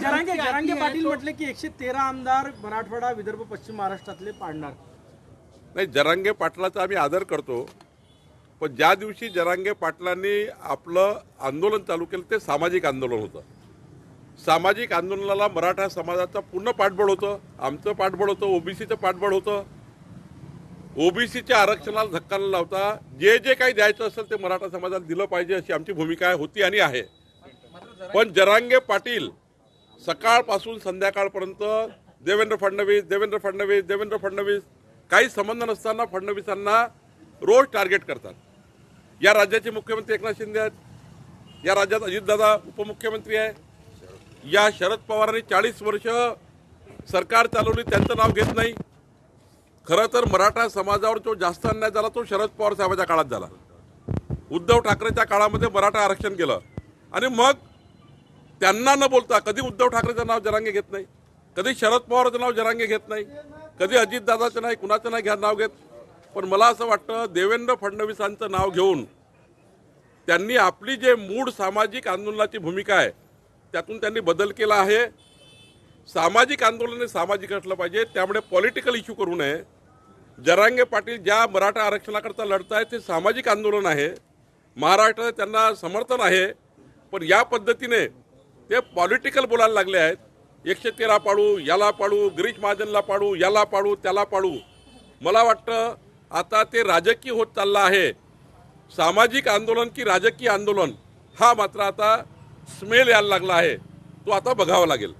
जरांगे जरांगे पाटील म्हटले की एकशे तेरा आमदार मराठवाडा विदर्भ पश्चिम महाराष्ट्रातले पाडणार. नाही जरांगे पाटलाचा आम्ही आदर करतो. पण ज्या दिवशी जरांगे पाटलांनी आपलं आंदोलन चालू केलं ते सामाजिक आंदोलन होतं. सामाजिक आंदोलनाला मराठा समाजाचा पूर्ण पाठबळ होतं. आमचं पाठबळ होतं ओबीसीचं पाठबळ होतं. ओबीसीच्या आरक्षणाला धक्का न लावता जे जे काही द्यायचं असेल ते मराठा समाजाला दिलं पाहिजे अशी आमची भूमिका होती आणि आहे. पण जरांगे पाटील सकाळपासून संध्याकाळपर्यंत देवेंद्र फडणवीस देवेंद्र फडणवीस देवेंद्र फडणवीस काही संबंध नसताना फडणवीसांना रोज टार्गेट करतात. या राज्याचे मुख्यमंत्री एकनाथ शिंदे आहेत. या राज्यात अजितदादा उपमुख्यमंत्री आहे. या शरद पवारांनी चाळीस वर्ष सरकार चालवली त्यांचं नाव घेत नाही. खरं तर मराठा समाजावर जो जास्त अन्याय झाला तो शरद पवार साहेबाच्या काळात झाला. उद्धव ठाकरेच्या काळामध्ये मराठा आरक्षण केलं. आणि मग त्यांना न बोलता कधी उद्धव ठाकरेचं नाव जरांगे घेत नाही कधी शरद पवारचं नाव जरांगे घेत नाही कधी अजितदादाचं नाही कुणाचं नाही घ्या नाव घेत. पण मला असं वाटतं देवेंद्र फडणवीसांचं नाव घेऊन त्यांनी आपली जे मूळ सामाजिक आंदोलनाची भूमिका आहे त्यातून त्यांनी बदल केला आहे. सामाजिक आंदोलन हे सामाजिक असलं पाहिजे त्यामुळे पॉलिटिकल इश्यू करू नये. जरांगे पाटील ज्या मराठा आरक्षणाकरता लढत आहेत ते सामाजिक आंदोलन आहे. महाराष्ट्रात त्यांना समर्थन आहे पण या पद्धतीने ते पॉलिटिकल बोलायला लागले आहेत. एकशे तेरा पाडू याला पाडू गिरीश महाजनला पाडू याला पाडू त्याला पाडू. मला वाटतं आता ते राजकीय होत चाललं आहे. सामाजिक आंदोलन की राजकीय आंदोलन हा मात्र आता स्मेल यायला लागला आहे. तो आता बघावा लागेल.